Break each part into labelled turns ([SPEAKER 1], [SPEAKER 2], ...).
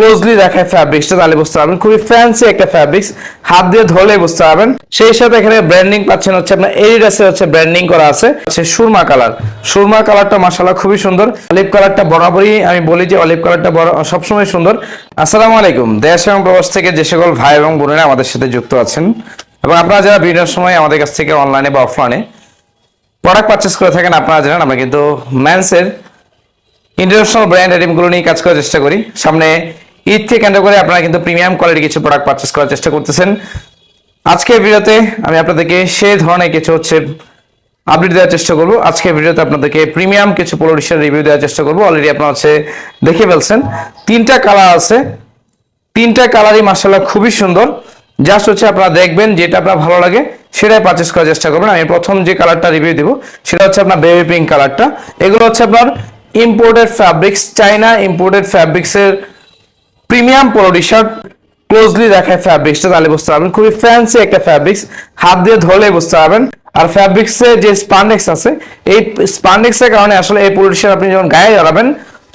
[SPEAKER 1] Closely দেখায় ফ্যাব্রিক্সটা তাহলে বুঝতে পারবেন। খুবই ফ্যান্সি একটা ফ্যাব্রিক্স হাত দিয়ে ধরলে বুঝতে পারবেন। সেই সাথে এখানে ব্র্যান্ডিং পাচ্ছেন হচ্ছে আপনার এডিডাসে হচ্ছে ব্র্যান্ডিং করা আছে। হচ্ছে সুরমা কালার। সুরমা কালারটা মাশাআল্লাহ খুবই সুন্দর। অলিভ কালারটা বরাবরই আমি বলি যে অলিভ কালারটা সবসময় সুন্দর। আসসালামু আলাইকুম। দেশ এবং প্রবাস থেকে যে সকল ভাই এবং বোনেরা আমাদের সাথে যুক্ত আছেন এবং আপনারা যারা ভিডিওর সময় আমাদের কাছ থেকে অনলাইনে বা অফলাইনে প্রোডাক্ট পারচেস করে থাকেন, আপনারা জানেন আমরা কিন্তু ম্যান্সের ইন্টারন্যাশনাল ব্র্যান্ড আইটেমগুলো নিয়ে কাজ করার চেষ্টা করি। সামনে ঈদ থেকে কেন্দ্র করে আপনারা কিন্তু প্রিমিয়াম কোয়ালিটি কিছু প্রোডাক্ট পারচেস করার চেষ্টা করতেছেন। আজকের ভিডিওতে আমি আপনাদেরকে সেই ধরনের কিছু হচ্ছে আপডেট দেওয়ার চেষ্টা করব। আজকের ভিডিওতে আপনাদেরকে প্রিমিয়াম কিছু পোলো রিভিউ দেওয়ার চেষ্টা করব। অলরেডি আপনারা হচ্ছে দেখে ফেলছেন। তিনটা কালার আছে। তিনটা কালারই মার্শাল্লাহ খুবই সুন্দর। জাস্ট হচ্ছে আপনারা দেখবেন যেটা আপনার ভালো লাগে, সেটাই পারচেস করার চেষ্টা করবেন। আমি প্রথম যে কালারটা রিভিউ দিব, সেটা হচ্ছে আপনার বেবি পিঙ্ক কালারটা এগুলো হচ্ছে আপনার imported fabrics China imported ফ্যাব্রিক্সের premium polo T shirt closely দেখায় ফ্যাব্রিক্সটা তাহলে বুঝতে পারবেন। খুবই ফ্যান্সি একটা ফ্যাব্রিক্স হাত দিয়ে ধরলে বুঝতে পারবেন। আর ফ্যাব্রিক্সে যে স্পান্ডেক্স আছে, এই স্পান্ডেক্সের কারণে আসলে এই পোলো টি শার্ট আপনি যখন গায়ে জড়াবেন,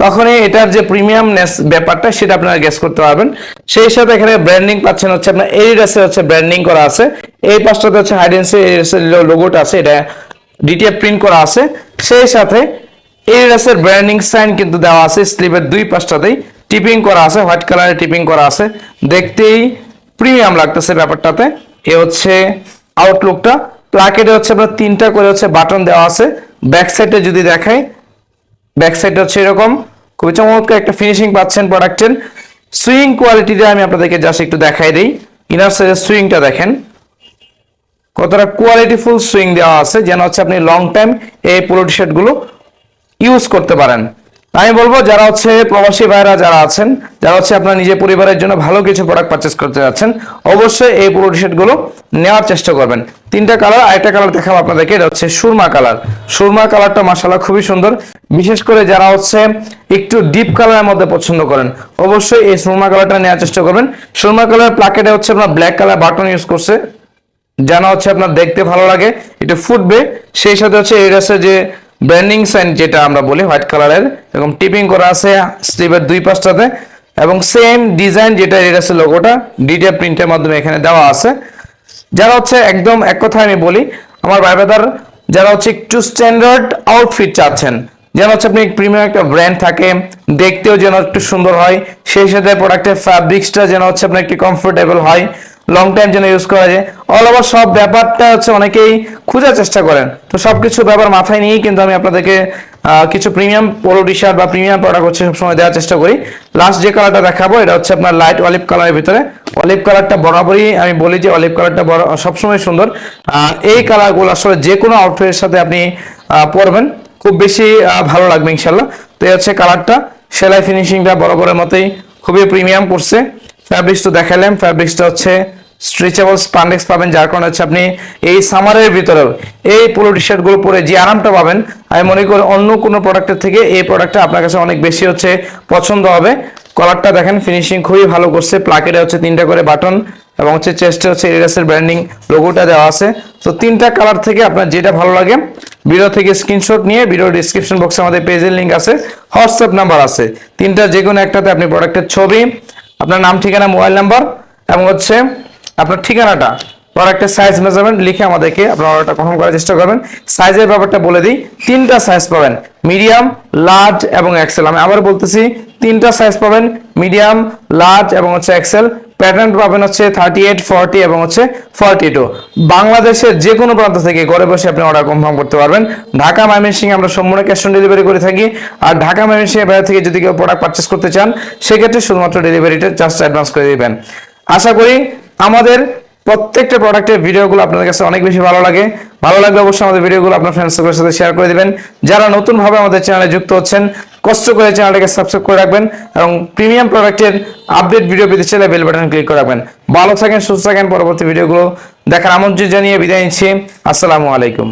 [SPEAKER 1] তখনই এটার যে প্রিমিয়ামনেস ব্যাপারটা, সেটা আপনারা গেস করতে পারবেন। সেই সাথে এখানে ব্র্যান্ডিং পাচ্ছেন হচ্ছে আপনার এডিডাসে হচ্ছে ব্র্যান্ডিং করা আছে। এই পাশটাতে হচ্ছে হাইডেন্সি এডিডাসের লোগোটা আছে, এটা ডিটিএফ প্রিন্ট করা আছে। সেই সাথে এডিডাসের ব্র্যান্ডিং সাইন কিন্তু দেওয়া আছে স্লিপের দুই পাশটাতেই। টিপিং করা আছে, হোয়াইট কালারের টিপিং করা আছে। দেখতেই প্রিমিয়াম লাগতেছে ব্যাপারটাতে। এ হচ্ছে আউটলুকটা প্লাকেটে হচ্ছে আপনার তিনটা করে হচ্ছে বাটন দেওয়া আছে। ব্যাক সাইডে যদি দেখাই ব্যাক সাইডটা হচ্ছে এরকম। খুবই চমৎকার একটা ফিনিশিং পাচ্ছেন প্রোডাক্টের সুইং কোয়ালিটিটা আমি আপনাদেরকে জাস্ট একটু দেখাই দিই। ইনার সাইডের সুইংটা দেখেন। কতটা কোয়ালিটিফুল সুইং দেওয়া আছে, যেন হচ্ছে আপনি লং টাইম এই পোলো টি শার্টগুলো ইউজ করতে পারেন। আমি বলব, যারা হচ্ছে প্রবাসী ভাইরা যারা আছেন, যারা হচ্ছে আপনার নিজের পরিবারের জন্য ভালো কিছু প্রোডাক্ট পারচেস করতে যাচ্ছেন, অবশ্যই এই পুরো টি শার্টগুলো নেওয়ার চেষ্টা করবেন। তিনটা কালার আরেকটা কালার দেখাবো আপনাদেরকে, এটা হচ্ছে সুরমা কালার সুরমা কালারটা মাসালা খুবই সুন্দর। বিশেষ করে যারা হচ্ছে একটু ডিপ কালারের মধ্যে পছন্দ করেন, অবশ্যই এই সুরমা কালারটা নেওয়ার চেষ্টা করবেন। সুরমা কালার প্লাকেটে হচ্ছে আপনার ব্ল্যাক কালার বাটন ইউজ করছে, যেন হচ্ছে আপনার দেখতে ভালো লাগে এটা ফুটবে। সেই সাথে হচ্ছে এই ড্রেসের যে ব্র্যান্ডিং সাইন যেটা আমরা বলি, হোয়াইট কালারের, এরকম টিপিং করা আছে স্লিভের দুই পাশটাতে, এবং সেম ডিজাইন যেটা এই ড্রেসের লোগোটা ডিটিএ প্রিন্টের মাধ্যমে এখানে দেওয়া আছে। যারা হচ্ছে একদম এক কথায় আমি বলি, আমার ভাই যারা হচ্ছে একটু স্ট্যান্ডার্ড আউটফিট চাচ্ছেন, যেন হচ্ছে আপনি প্রিমিয়াম একটা ব্র্যান্ড থাকে, দেখতেও যেন একটু সুন্দর হয়, সেই সাথে প্রোডাক্টের ফ্যাব্রিক্সটা যেন হচ্ছে আপনার একটু কমফোর্টেবল হয় লং টাইম যেন ইউজ করা যায়। অল ওভার সব ব্যাপারটা হচ্ছে অনেকেই খোঁজার চেষ্টা করেন। তো সবকিছু ব্যাপার মাথায় নিয়েই কিন্তু আমি আপনাদেরকে কিছু প্রিমিয়াম পোলো শার্ট বা প্রিমিয়াম প্রোডাক্ট হচ্ছে সবসময় দেওয়ার চেষ্টা করি। লাস্ট যে কালারটা দেখাবো, এটা হচ্ছে আপনার লাইট অলিভ কালারের ভিতরে। অলিভ কালারটা বরাবরই আমি বলি যে অলিভ কালারটা সবসময় সুন্দর। এই কালারগুলো আসলে যে কোনো আউটফিটের সাথে আপনি পরবেন। খুব বেশি ভালো লাগবে ইনশাল্লাহ তো এই হচ্ছে কালারটা সেলাই ফিনিশিংটা বরাবরের মতোই খুবই প্রিমিয়াম করছে। ফ্যাব্রিক্স তো দেখালাম ফ্যাব্রিক্সটা হচ্ছে স্ট্রেচেবল স্পান্ডেক্স পাবেন, যার কারণে হচ্ছে আপনি এই সামারের ভিতরেও এই পোলো টি শার্টগুলো পরে যে আরামটা পাবেন, আমি মনে করি অন্য কোনো প্রোডাক্টের থেকে এই প্রোডাক্টটা আপনার কাছে অনেক বেশি হচ্ছে পছন্দ হবে। কলারটা দেখেন ফিনিশিং খুবই ভালো করছে প্লাকেটে হচ্ছে তিনটা করে বাটন এবং হচ্ছে চেস্টে হচ্ছে এরিয়াসের ব্র্যান্ডিং লোগোটা দেওয়া আছে। তো তিনটা কালার থেকে আপনার যেটা ভালো লাগে ভিডিও থেকে স্ক্রিনশট নিয়ে ভিডিও ডিসক্রিপশন বক্সে আমাদের পেজের লিঙ্ক আছে হোয়াটসঅ্যাপ নাম্বার আছে। তিনটা যে কোনো একটাতে আপনি প্রোডাক্টের ছবি আপনার নাম, ঠিকানা, মোবাইল নাম্বার এবং হচ্ছে আপনার ঠিকানাটা প্রোডাক্টের সাইজ মেজারমেন্ট লিখে আমাদেরকে আপনার অর্ডারটা কনফার্ম করার চেষ্টা করবেন। সাইজের ব্যাপারটা বলে দিই, তিনটা সাইজ পাবেন মিডিয়াম লার্জ এবং এক্সেল আমি আবার বলতেছি, তিনটা সাইজ পাবেন মিডিয়াম লার্জ এবং হচ্ছে এক্সেল প্যাটার্ন পাবেন হচ্ছে থার্টি এইট ফর্টি এবং হচ্ছে ফর্টি টু বাংলাদেশের যে কোনো প্রান্ত থেকে ঘরে বসে আপনি অর্ডার কনফার্ম করতে পারবেন। ঢাকা ময়মনসিং আমরা সম্পূর্ণ ক্যাশ অন ডেলিভারি করে থাকি। আর ঢাকা ময়মনসিং এর বাইরে থেকে যদি কেউ প্রোডাক্ট পারচেস করতে চান, সেক্ষেত্রে শুধুমাত্র ডেলিভারিটা জাস্ট অ্যাডভান্স করে দিবেন। আশা করি আমাদের প্রত্যেকটা প্রোডাক্টের ভিডিওগুলো আপনাদের কাছে অনেক বেশি ভালো লাগে। ভালো লাগলে অবশ্যই আমাদের ভিডিওগুলো আপনার ফ্রেন্ডস সার্কেলের সাথে শেয়ার করে দিবেন। যারা নতুনভাবে আমাদের চ্যানেলে যুক্ত হচ্ছেন কষ্ট করে চ্যানেলটাকে সাবস্ক্রাইব করে রাখবেন এবং প্রিমিয়াম প্রোডাক্টের আপডেট ভিডিও পেতে চাইলে বেল বাটন ক্লিক করে রাখবেন। ভালো থাকেন, সুস্থ থাকেন, পরবর্তী ভিডিওগুলো দেখার আমন্ত্রণ জানিয়ে বিদায় নিচ্ছি। আসসালামু আলাইকুম।